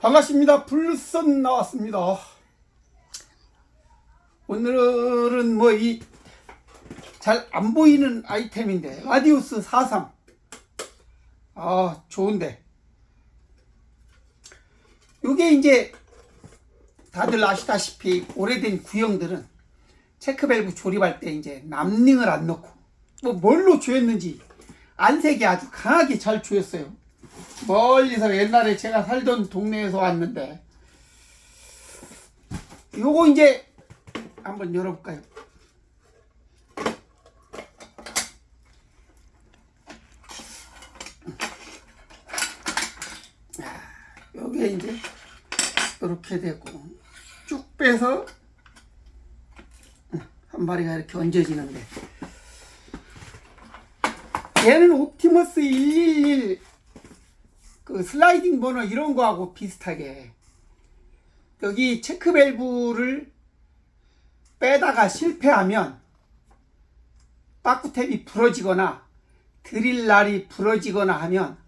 반갑습니다. 블루선 나왔습니다. 오늘은 뭐 이 잘 안 보이는 아이템인데 라디우스 43. 아 좋은데. 요게 이제 다들 아시다시피 오래된 구형들은 체크밸브 조립할 때 이제 남링을 안 넣고 뭐 뭘로 조였는지 안색이 아주 강하게 잘 조였어요. 멀리서 옛날에 제가 살던 동네에서 왔는데. 요거 이제 한번 열어볼까요? 아, 요게 이제 이렇게 되고 쭉 빼서 한 마리가 이렇게 얹어지는데. 얘는 옵티머스 111 그 슬라이딩 버너 이런 거하고 비슷하게 여기 체크 밸브를 빼다가 실패하면 빠꾸탭이 부러지거나 드릴 날이 부러지거나 하면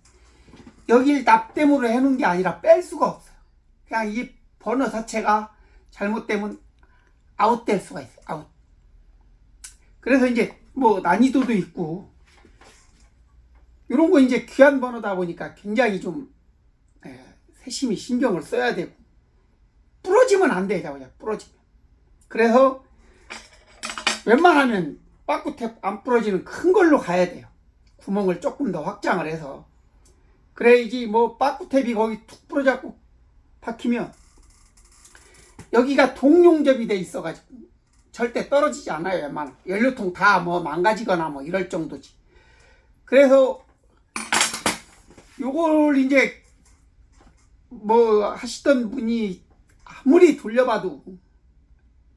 여길 납땜으로 해놓은 게 아니라 뺄 수가 없어요. 그냥 이 버너 자체가 잘못되면 아웃될 수가 있어요. 아웃. 그래서 이제 뭐 난이도도 있고 이런 거 이제 귀한 번호다 보니까 굉장히 좀 에, 세심히 신경을 써야 되고 부러지면 안 돼, 자고요. 부러지면. 그래서 웬만하면 빠꾸탭 안 부러지는 큰 걸로 가야 돼요. 구멍을 조금 더 확장을 해서 그래야지 뭐 빠꾸탭이 거기 툭 부러져갖고 박히면 여기가 동용접이 돼 있어가지고 절대 떨어지지 않아요. 웬만하면 연료통 다 뭐 망가지거나 뭐 이럴 정도지. 그래서 요걸 이제 뭐 하시던 분이 아무리 돌려봐도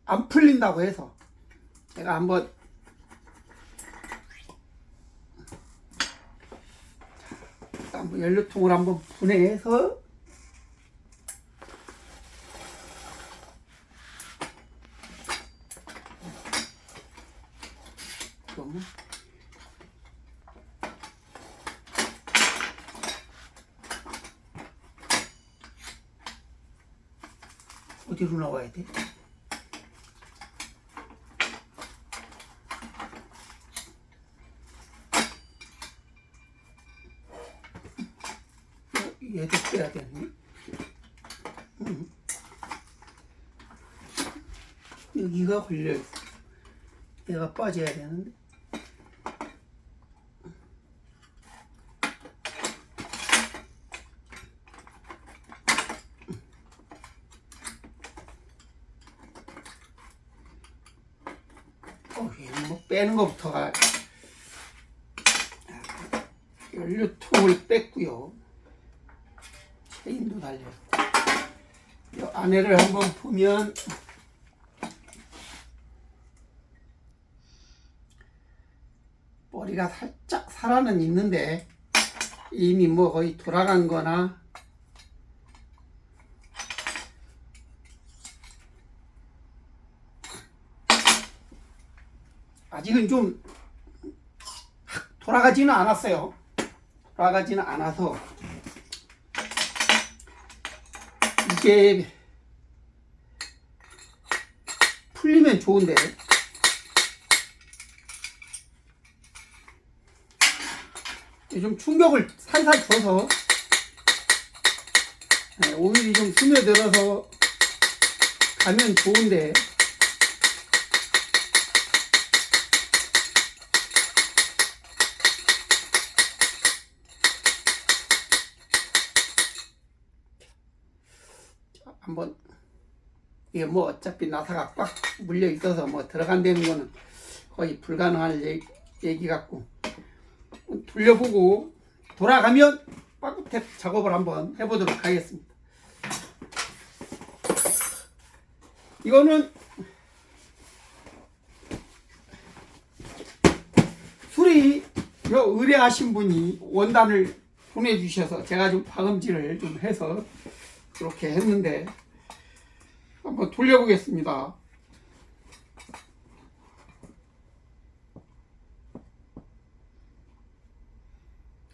안 풀린다고 해서 제가 한번 자, 한번 연료통을 한번 분해해서 그러면 어디로 나와야 돼? 어, 얘도 빼야 되네. 음. 여기가 걸려있어. 얘가 빠져야 되는데. 어, 얘는 뭐 빼는 것부터가 연료통을 뺐고요. 체인도 달려. 이 안에를 한번 보면 머리가 살짝 살아는 있는데 이미 뭐 거의 돌아간 거나 아직은 좀 돌아가지는 않았어요. 돌아가지는 않아서. 이게 풀리면 좋은데. 좀 충격을 살살 줘서. 네, 오일이 좀 스며들어서 가면 좋은데 이게 뭐 어차피 나사가 꽉 물려 있어서 뭐 들어간다는 거는 거의 불가능할 얘기, 얘기 같고 돌려보고 돌아가면 빠꾸탭 작업을 한번 해보도록 하겠습니다. 이거는 요 의뢰하신 분이 원단을 보내주셔서 제가 좀 박음질을 좀 해서 그렇게 했는데 한번 돌려보겠습니다.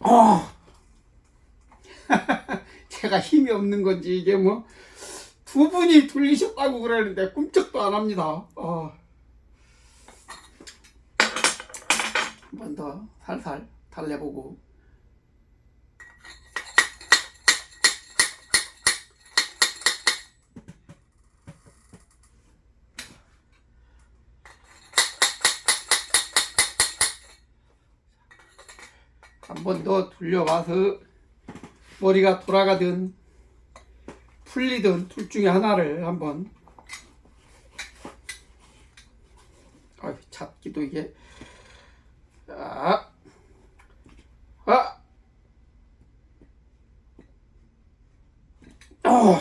어. 제가 힘이 없는 건지 이게 뭐 두 분이 돌리셨다고 그러는데 꿈쩍도 안 합니다. 아. 한번 더 살살 달래보고 한 번 더 돌려봐서 머리가 돌아가든 풀리든 둘 중에 하나를 한번. 아 잡기도 이게 아, 아, 아.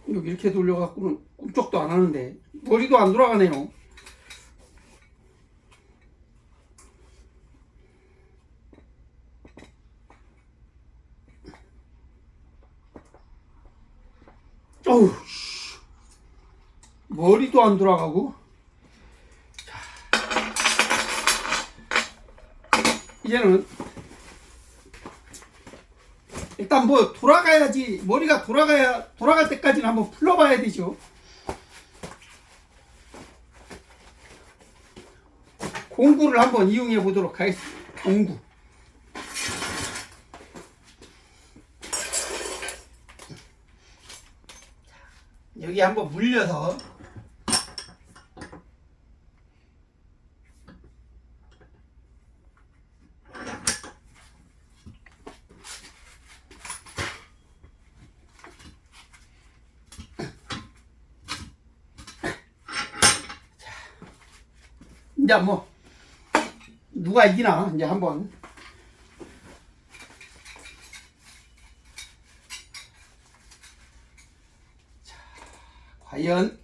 여기 이렇게 돌려갖고는 꿈쩍도 안 하는데 머리도 안 돌아가네요. 어우, 씨. 머리도 안 돌아가고. 자. 이제는 일단 뭐 돌아가야지 머리가 돌아가야 돌아갈 때까지는 한번 풀러봐야 되죠. 공구를 한번 이용해 보도록 하겠습니다. 공구. 여기 한번 물려서 이제 뭐 누가 이기나 이제 한번 자, 과연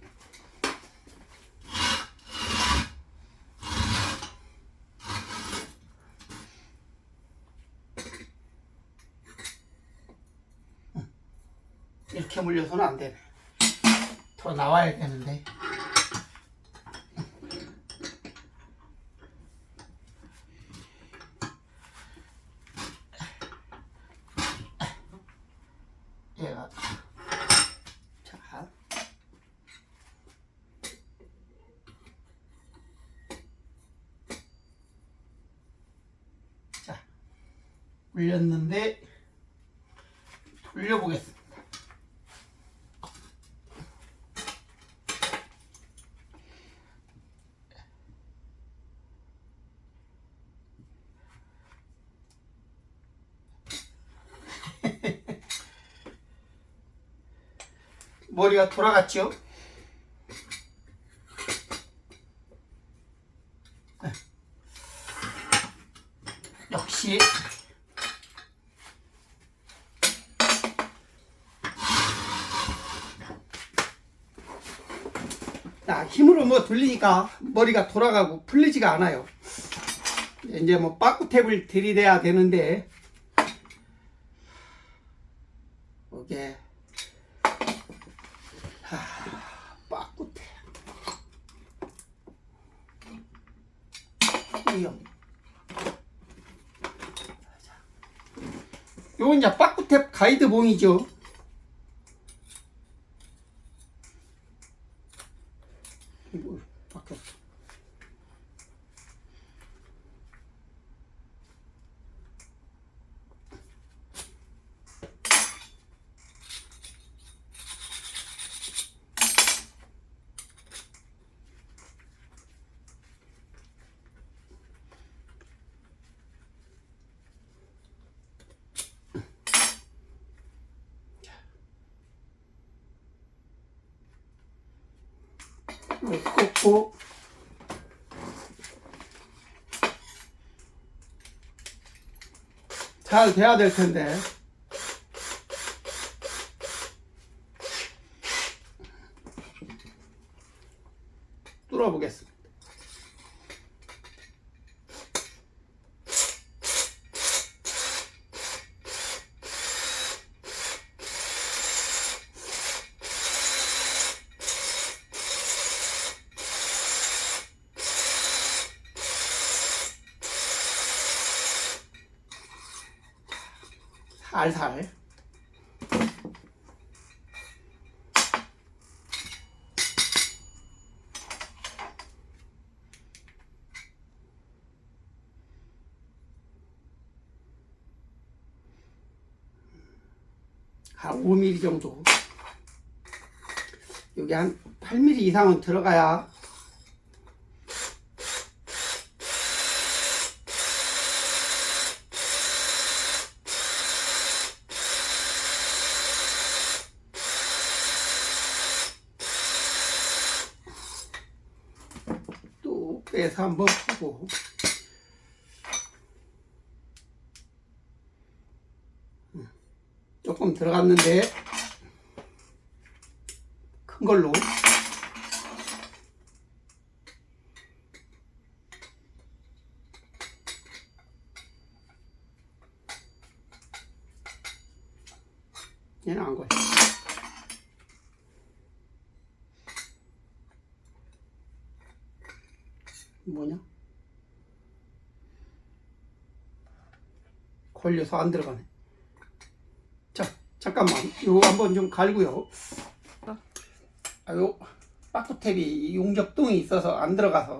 이렇게 물려서는 안 되네. 더 나와야 되는데. 얘가 자 자, 물렸는데 돌려보겠습니다. 머리가 돌아갔죠? 네. 역시 힘으로 뭐 돌리니까 머리가 돌아가고 풀리지가 않아요. 이제 뭐 빠꾸탭을 들이대야 되는데. 이게 빠꾸탭 이요 요건 이제 빠꾸탭 가이드봉이죠. 이거 바뀌었어. 꽂고 잘 돼야 될 텐데. 뚫어 보겠습니다. 살살. 한 5mm 정도. 여기 한 8mm 이상은 들어가야 또 빼서 한번 보고. 음, 조금 들어갔는데 큰 걸로 얘는 안 걸려 뭐냐? 걸려서 안 들어가네. 자, 잠깐만. 이거 한번 좀 갈고요. 아, 요 빠꾸탭이 용접동이 있어서 안 들어가서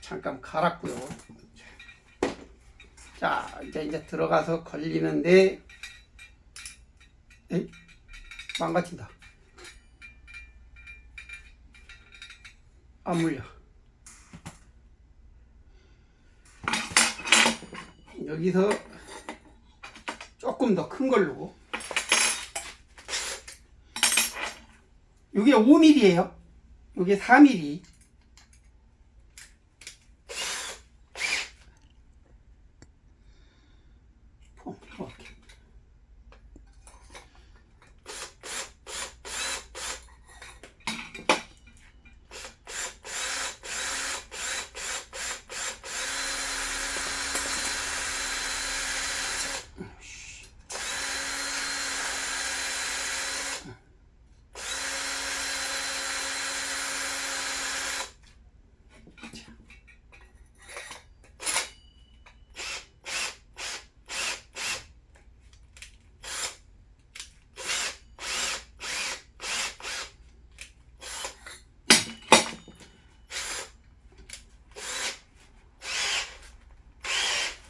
잠깐 갈았고요. 자, 이제 이제 들어가서 걸리는데 에? 망가진다. 안 물려. 여기서 조금 더 큰 걸로 이게 5mm예요. 이게 4mm. 폼, 이렇게.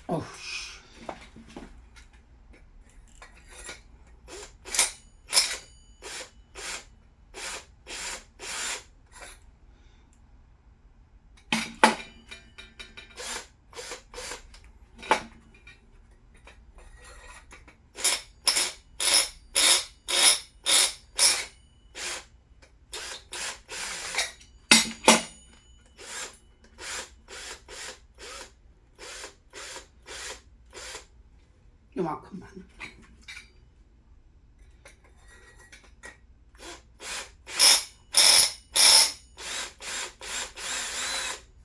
어우, 씨. 요만큼만.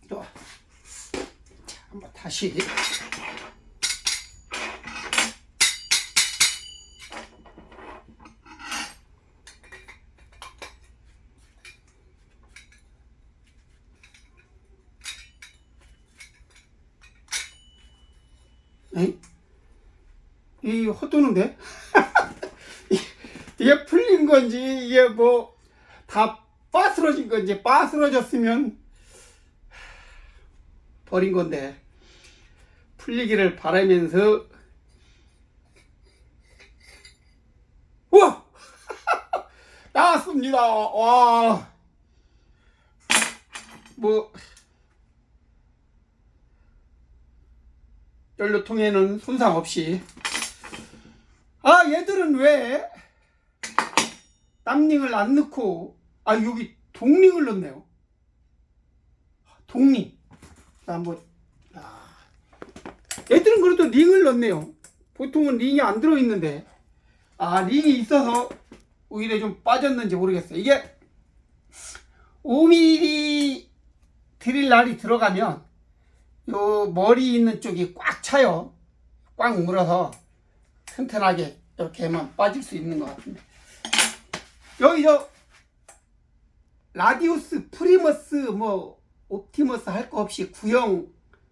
좋아. 자, 한번 다시. 이 헛도는데? 이게 풀린 건지 이게 뭐 다 빠스러진 건지 빠스러졌으면 버린 건데. 풀리기를 바라면서. 우와! 나왔습니다. 와 뭐. 연료통에는 손상 없이 아 얘들은 왜 남링을 안 넣고 아 여기 동링을 넣네요. 동링. 자, 한번. 야. 얘들은 그래도 링을 넣네요. 보통은 링이 안 들어있는데. 아 링이 있어서 오히려 좀 빠졌는지 모르겠어요. 이게 5mm 드릴 날이 들어가면 요 머리 있는 쪽이 꽉 차요. 꽉 물어서 튼튼하게 이렇게만 빠질 수 있는 것 같은데 여기 저 라디우스 프리머스 뭐 옵티머스 할 거 없이 구형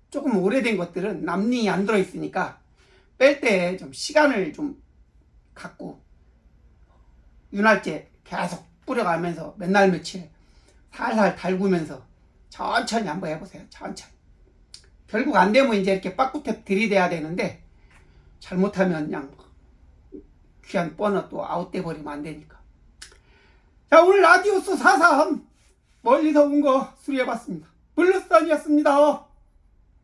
조금 오래된 것들은 남링이 안 들어 있으니까 뺄 때 좀 시간을 좀 갖고 윤활제 계속 뿌려가면서 맨날 며칠 살살 달구면서 천천히 한번 해보세요. 천천히. 결국 안 되면 이제 이렇게 빠꾸탭 들이대야 되는데 잘못하면 그냥 귀한 뻔어 또 아웃돼 버리면 안 되니까. 자 오늘 라디오스 43 멀리서 온 거 수리해 봤습니다. 블루선이었습니다.